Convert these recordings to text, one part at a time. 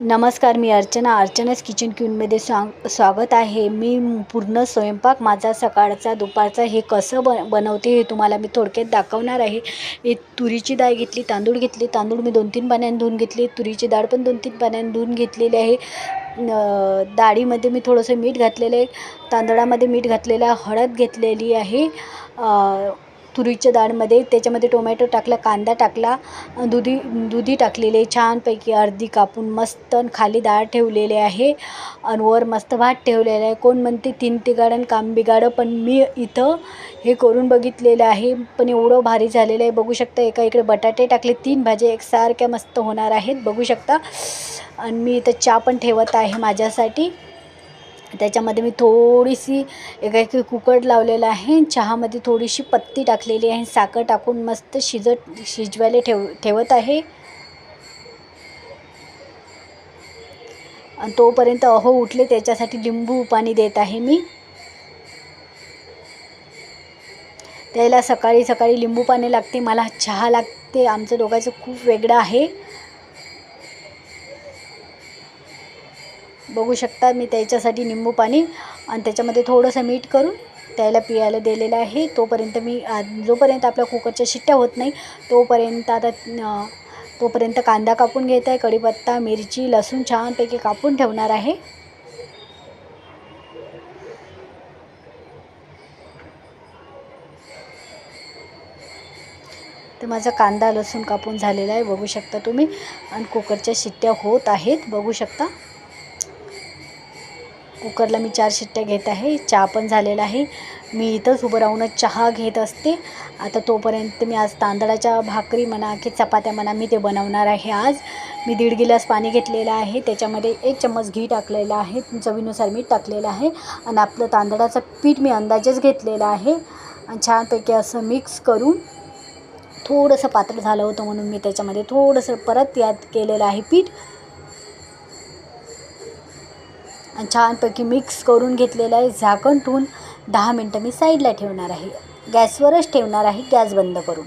नमस्कार मी अर्चना. अर्चनाच किचन क्वीनमध्ये स्वाग स्वागत आहे. मी पूर्ण स्वयंपाक माझा सकाळचा दुपारचा हे कसं ब बनवते हे तुम्हाला मी थोडक्यात दाखवणार आहे. हे तुरीची डाळ घेतली तांदूळ घेतले. तांदूळ मी दोन तीन पाण्याने धुवून घेतली. तुरीची डाळ पण दोन तीन पाण्याने धुवून घेतलेली आहे. डाळीमध्ये मी थोडंसं मीठ घातलेलं आहे. तांदळामध्ये मीठ घातलेलं हळद घेतलेली आहे. तुरीच्या डाळमध्ये त्याच्यामध्ये टोमॅटो टाकला कांदा टाकला दुधी दुधी टाकलेले छानपैकी अर्धी कापून मस्त आणि खाली डाळ ठेवलेले आहे. आणि वर मस्त भात ठेवलेला आहे. कोण म्हणते तीन तिघाड आणि काम बिघाडं पण मी इथं हे करून बघितलेलं आहे. पण एवढं भारी झालेलं आहे. बघू शकता एका इकडे बटाटे टाकले तीन भाज्या एकसारख्या मस्त होणार आहेत. बघू शकता. आणि मी इथं चहा पण ठेवत आहे माझ्यासाठी. त्याच्यामध्ये मी थोडीशी एक एक कुकड लावलेला आहे. चहामध्ये थोडीशी पत्ती टाकलेली आहे. साखर टाकून मस्त शिजत शिजवायला ठेव ठेवत आहे. आणि तोपर्यंत अहो उठले त्याच्यासाठी लिंबू पाणी देत आहे मी. त्याला सकाळी सकाळी लिंबू पाणी लागते मला चहा लागते आमचं दोघांचं खूप वेगळं आहे. बघू शकता मी त्याच्यासाठी निंबू पाणी आणि त्याच्यामध्ये थोडंसं मीठ करून त्याला पियायला दिलेलं आहे. तोपर्यंत मी जोपर्यंत आपल्या कुकरच्या शिट्ट्या होत नाही तोपर्यंत आता तोपर्यंत कांदा कापून घेत आहे. कढीपत्ता मिरची लसूण छानपैकी कापून ठेवणार आहे. तर माझा कांदा लसूण कापून झालेला आहे बघू शकता तुम्ही. आणि कुकरच्या शिट्ट्या होत आहेत बघू शकता. कुकरला मी चार शिट्ट्या घेत आहे. चहा पण झालेला आहे. मी इथंच उभं राहूनच चहा घेत असते. आता तोपर्यंत मी आज तांदळाच्या भाकरी म्हणा की चपात्या म्हणा मी ते बनवणार आहे आज. मी दीड गिलास पाणी घेतलेलं आहे. त्याच्यामध्ये एक चम्मच घी टाकलेलं आहे. चवीनुसार मीठ टाकलेलं आहे. आणि आपलं तांदळाचं पीठ मी अंदाजेच घेतलेलं आहे. आणि छानपैकी असं मिक्स करून थोडंसं पातळ झालं होतं म्हणून मी त्याच्यामध्ये थोडंसं परत यात केलेलं आहे पीठ. छानपैकी मिक्स करून घेतलेलं आहे झाकण ठेवून दहा मिनटं मी साईडला ठेवणार आहे. गॅसवरच ठेवणार आहे. गॅस बंद करून.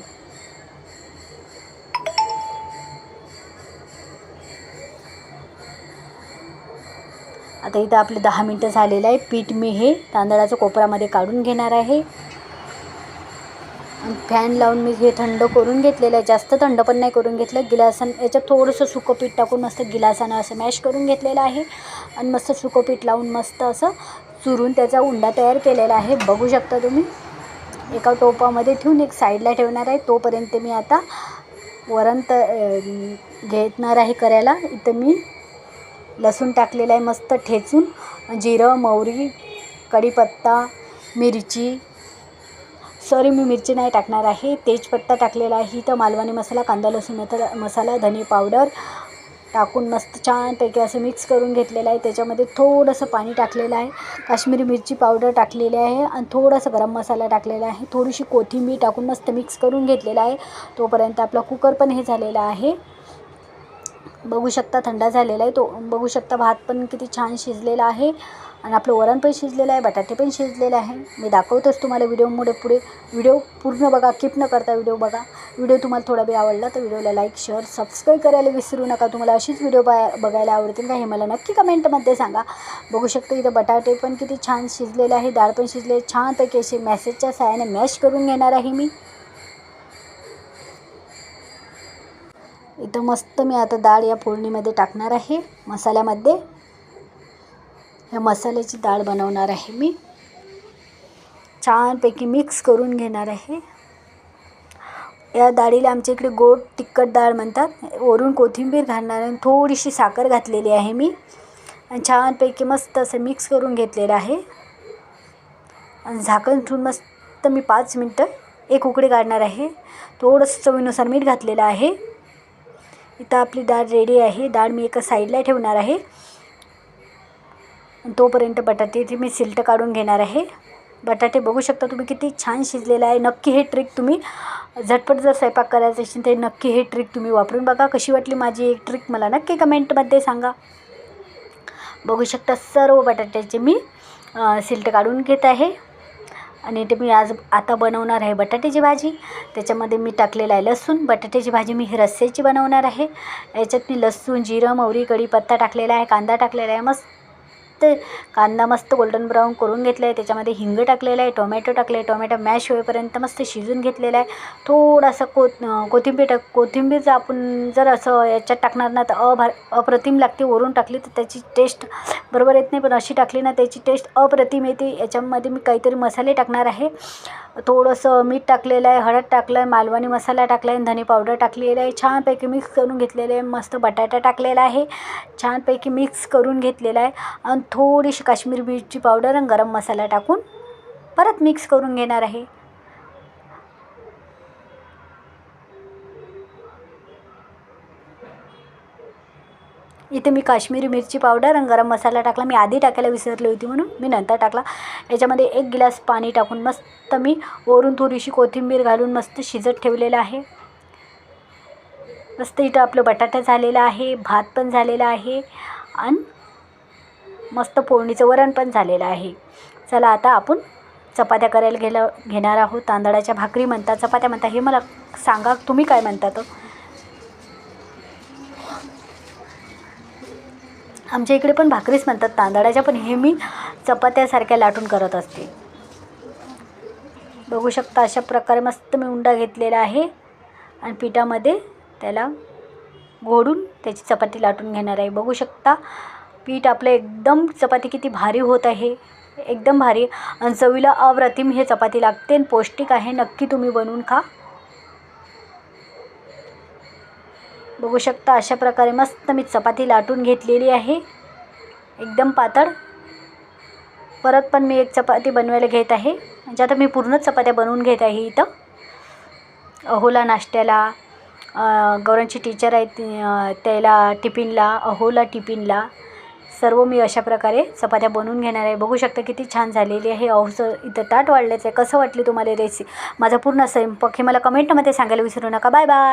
आता इथं आपले दहा मिनटं झालेलं आहे. पीठ मी हे तांदळाच्या कोपऱ्यामध्ये काढून घेणार आहे. फॅन लावून मी हे थंड करून घेतलेलं आहे. जास्त थंड पण नाही करून घेतलं. गिलासन याच्यात थोडंसं सुकं पीठ टाकून मस्त गिलासानं असं मॅश करून घेतलेलं आहे. आणि मस्त सुकं पीठ लावून मस्त असं चुरून त्याचा उंडा तयार केलेला आहे. बघू शकता तुम्ही. एका टोपामध्ये ठेवून एक साईडला ठेवणार आहे. तोपर्यंत मी आता वरण त घेणार आहे करायला. इथं मी लसूण टाकलेलं आहे मस्त ठेचून. जिरं मोहरी कढीपत्ता मिरची सॉरी मी मिरची नाही टाकणार आहे. तेजपत्ता टाकलेला आहे तर मालवणी मसाला कांदा लसूण मसाला धने पावडर टाकून मस्त छानपैकी असं मिक्स करून घेतलेलं आहे. त्याच्यामध्ये थोडंसं पाणी टाकलेलं आहे. काश्मीरी मिरची पावडर टाकलेली आहे आणि थोडासा गरम मसाला टाकलेला आहे. थोडीशी कोथिंबीर टाकून मस्त मिक्स करून घेतलेला आहे. तोपर्यंत आपला कुकर पण हे झालेला आहे. बघू शकता थंडा झालेला आहे. तो बघू शकता भात पण किती छान शिजलेला आहे. आणि आपलं वरण पण शिजलेलं आहे बटाटे पण शिजलेले आहे. मी दाखवतोच तुम्हाला व्हिडिओमुळे पुढे. व्हिडिओ पूर्ण बघा किप न करता व्हिडिओ बघा. व्हिडिओ तुम्हाला थोडा वेळ आवडला तर व्हिडिओला लाईक शेअर सबस्क्राईब करायला विसरू नका. तुम्हाला अशीच व्हिडिओ बा बघायला आवडतील का हे मला नक्की कमेंटमध्ये सांगा. बघू शकते इथं बटाटे पण किती छान शिजलेले आहे डाळ पण शिजले छानपैकी असे मॅसेजच्या साहाय्याने मॅश करून घेणार आहे मी. इथं मस्त मी आता डाळ या फोडणीमध्ये टाकणार आहे मसाल्यामध्ये. ह्या मसाल्याची डाळ बनवणार आहे मी. छानपैकी मिक्स करून घेणार आहे. या डाळीला आमच्या इकडे गोड तिखट डाळ म्हणतात. वरून कोथिंबीर घालणार आणि थोडीशी साखर घातलेली आहे मी. आणि छानपैकी मस्त असं मिक्स करून घेतलेलं आहे. आणि झाकण ठेवून मस्त मी पाच मिनटं एक उकडी काढणार आहे. थोडंसं चवीनुसार मीठ घातलेलं आहे. इथं आपली डाळ रेडी आहे. डाळ मी एका साईडला ठेवणार आहे. तोपर्यंत बटाटे मी सिल्ट काढून घेणार आहे बटाटे बघू शकता तुम्ही किती छान शिजलेलं आहे. नक्की हे ट्रिक तुम्ही झटपट जर स्वयंपाक करायचं असेल तर नक्की हे ट्रिक तुम्ही वापरून बघा. कशी वाटली माझी एक ट्रिक मला नक्की कमेंटमध्ये सांगा. बघू शकता सर्व बटाट्याचे मी सिल्ट काढून घेत आहे. आणि ते मी आज आता बनवणार आहे बटाट्याची भाजी. त्याच्यामध्ये मी टाकलेलं आहे लसूण. बटाट्याची भाजी मी रस्स्याची बनवणार आहे. याच्यात मी लसूण जिरं मोहरी कढीपत्ता टाकलेला आहे कांदा टाकलेला आहे मस्त कांदा मस्त गोल्डन ब्राऊन करून घेतला आहे त्याच्यामध्ये हिंग टाकलेलं आहे टोमॅटो टाकले टोमॅटो मॅश होईपर्यंत मस्त शिजून घेतलेला आहे. थोडासा को कोथिंबीर टाक कोथिंबीर आपण जर असं याच्यात टाकणार ना तर अभार अप्रतिम लागते. वरून टाकली तर त्याची टेस्ट बरोबर येत नाही पण अशी टाकली ना त्याची टेस्ट अप्रतिम येते. याच्यामध्ये मी काहीतरी मसाले टाकणार आहे. थोडंसं मीठ टाकलेलं आहे हळद टाकलं आहे मालवणी मसाला टाकला आहे धने पावडर टाकलेलं आहे. छानपैकी मिक्स करून घेतलेलं आहे. मस्त बटाटा टाकलेला आहे. छानपैकी मिक्स करून घेतलेला आहे. आणि थोडीशी काश्मीरी मिरची पावडर आणि गरम मसाला टाकून परत मिक्स करून घेणार आहे. इथे मी काश्मीरी मिरची पावडर आणि गरम मसाला टाकला. मी आधी टाकायला विसरली होती म्हणून मी नंतर टाकला. याच्यामध्ये एक गिलास पाणी टाकून मस्त मी वरून थोडीशी कोथिंबीर घालून मस्त शिजत ठेवलेलं आहे. मस्त इथं आपलं बटाटा झालेला आहे भात पण झालेला आहे आणि मस्त फोडणीचं वरण पण झालेलं आहे. चला आता आपण चपात्या करायला गेलं घेणार आहोत. तांदळाच्या भाकरी म्हणतात चपात्या म्हणतात. हे मला सांगा तुम्ही काय म्हणता तर आमच्या इकडे पण भाकरीच म्हणतात तांदळाच्या पण. हे मी चपात्यासारख्या लाटून करत असते. बघू शकता अशा प्रकारे मस्त मी उंडा घेतलेला आहे. आणि पिठामध्ये त्याला घोडून त्याची चपाती लाटून घेणार आहे. बघू शकता पीठ आपलं एकदम चपाती किती भारी होत आहे. एकदम भारी. आणि चवीला अप्रतिम हे चपाती लागते आणि पौष्टिक आहे. नक्की तुम्ही बनवून खा. बघू शकता अशा प्रकारे मस्त मी चपाती लाटून घेतलेली आहे. एकदम पातळ. परत पण मी एक चपाती बनवायला घेत आहे. म्हणजे आता मी पूर्ण चपात्या बनवून घेत आहे इथं. अहोला नाश्त्याला गौरांची टीचर आहे त्याला टिफिनला अहोला टिफिनला सर्व मी अशा प्रकारे चपात्या बनवून घेणार आहे. बघू शकता किती छान झालेली आहे. अहोचं इथं ताट वाढल्याचं आहे. कसं वाटली तुम्हाला रेसिपी? माझा पूर्ण स्वयंपाक हे मला कमेंटमध्ये सांगायला विसरू नका. Bye bye